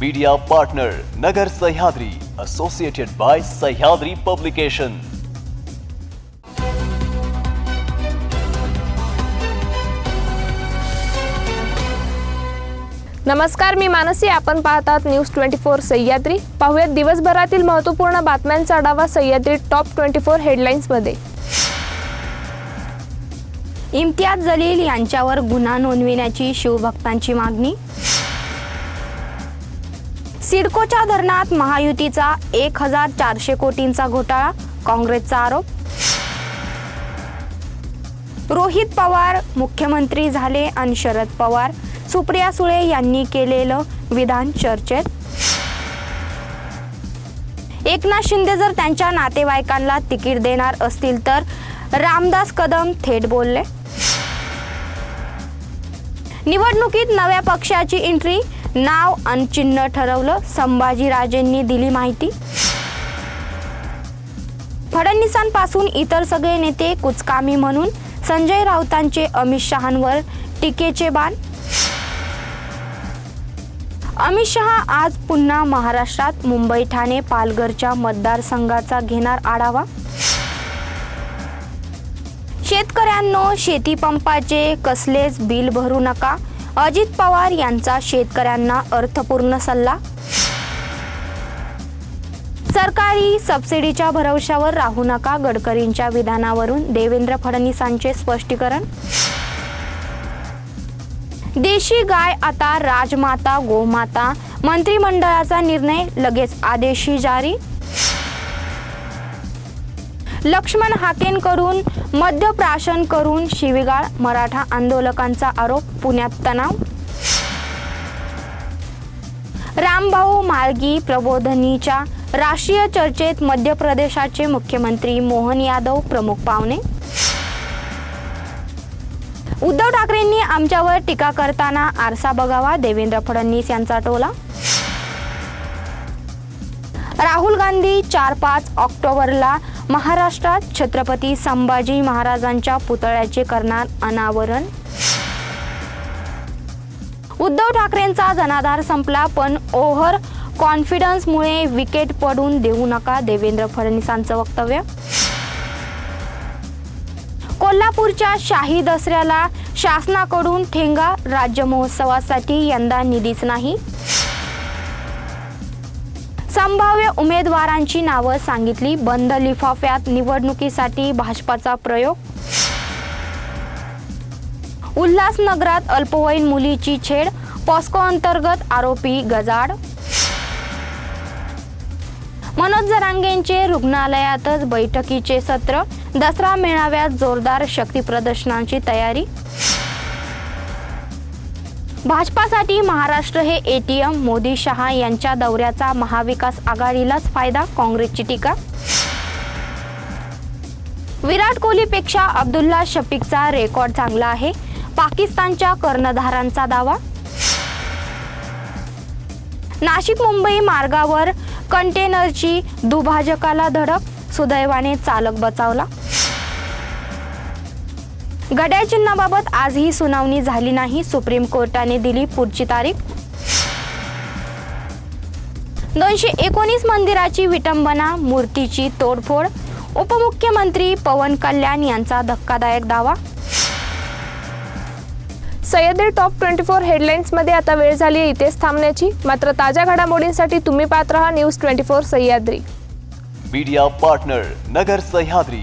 Media partner Nagar Sahyadri associated by Sahyadri publication नमस्कार मी मानसी. आपण पाहतात न्यूज ट्वेंटी फोर सह्याद्री. पाहूयात दिवसभरातील महत्त्वपूर्ण बातम्यांचा आढावा सह्याद्री टॉप ट्वेंटी फोर हेडलाईन्समध्ये इम्तियाज जलील यांच्यावर गुन्हा नोंदविण्याची शिवभक्तांची मागणी सिडकोच्या धरणात महायुतीचा एक हजार चारशे कोटींचा घोटाळा काँग्रेसचा आरोप. रोहित पवार मुख्यमंत्री झाले आणि शरद पवार सुप्रिया सुळे यांनी केलेलं विधान चर्चेत. एकनाथ शिंदे जर त्यांच्या नातेवाईकांना तिकीट देणार असतील तर रामदास कदम थेट बोलले. निवडणुकीत नव्या पक्षाची एंट्री नाव आणि चिन्ह ठरवलं संभाजीराजेंनी दिली माहिती. फडणवीसांपासून इतर सगळे नेते कुचकामी म्हणून संजय राऊतांचे अमित शहांवर टीकेचे बाण. अमित शहा आज पुन्हा महाराष्ट्रात मुंबई ठाणे पालघरच्या मतदारसंघाचा घेणार आढावा. शेतकऱ्यांनो शेतीपंपाचे कसलेच बिल भरू नका. अजित पवार यांचा शेतकऱ्यांना अर्थपूर्ण सल्ला? सरकारी सबसिडीच्या भरवशावर राहू नका गडकरींच्या विधानावरून. देवेंद्र फडणवीसांचे स्पष्टीकरण? देशी गाय आता राजमाता गोमाता. मंत्रिमंडळाचा निर्णय लगेच आदेशी जारी? लक्ष्मण हाकेंकडून मद्यप्राशन करून शिवीगाळ मराठा आंदोलकांचा आरोप पुण्यात तणाव? रामभाऊ माळगी प्रबोधनीच्या राष्ट्रीय चर्चेत मध्य प्रदेशाचे मुख्यमंत्री मोहन यादव प्रमुख पाहुणे? उद्धव ठाकरेंनी आमच्यावर टीका करताना आरसा बघावा देवेंद्र फडणवीस यांचा टोला? राहुल गांधी चार पाच ऑक्टोबरला महाराष्ट्रात छत्रपती संभाजी महाराजांच्या पुतळ्याचे करणार अनावरण? उद्धव ठाकरेंचा जनाधार संपला पण ओव्हर कॉन्फिडन्समुळे विकेट पडून देऊ नका देवेंद्र फडणवीसांचं वक्तव्य? कोल्हापूरच्या शाही दसऱ्याला शासनाकडून ठेंगा राज्य महोत्सवासाठी यंदा निधीच नाही. संभाव्य उमेदवारांची नावं सांगितली. बंद लिफाफ्यात निवडणुकीसाठी भाजपाचा प्रयोग? उल्हासनगरात अल्पवयीन मुलीची छेड पॉस्को अंतर्गत आरोपी गजाड. मनोज जरांगेंचे रुग्णालयातच बैठकीचे सत्र दसरा मेळाव्यात जोरदार शक्तीप्रदर्शनांची तयारी. भाजपासाठी महाराष्ट्र हे एटीएम मोदी शहा यांच्या दौऱ्याचा महाविकास आघाडीलाच फायदा काँग्रेसची टीका? विराट कोहलीपेक्षा अब्दुल्ला शफीकचा रेकॉर्ड चांगला आहे. पाकिस्तानच्या कर्णधारांचा दावा? नाशिक मुंबई मार्गावर कंटेनरची दुभाजकाला धडक सुदैवाने चालक बचावला? घड्याळ चिन्हाबाबत आजही सुनावणी झाली नाही. सुप्रीम कोर्टाने दिली पुढची तारीख. दोनशे एकोणीस मंदिराची विटंबना मूर्तीची तोडफोड. उपमुख्यमंत्री पवन कल्याण यांचा धक्कादायक दावा. सह्याद्री टॉप ट्वेंटी फोर हेडलाईन्समध्ये आता वेळ झाली आहे इथेच थांबण्याची. मात्र ताज्या घडामोडींसाठी तुम्ही पाहत राहा news twenty four Sahyadri. Media partner Nagar Sahyadri.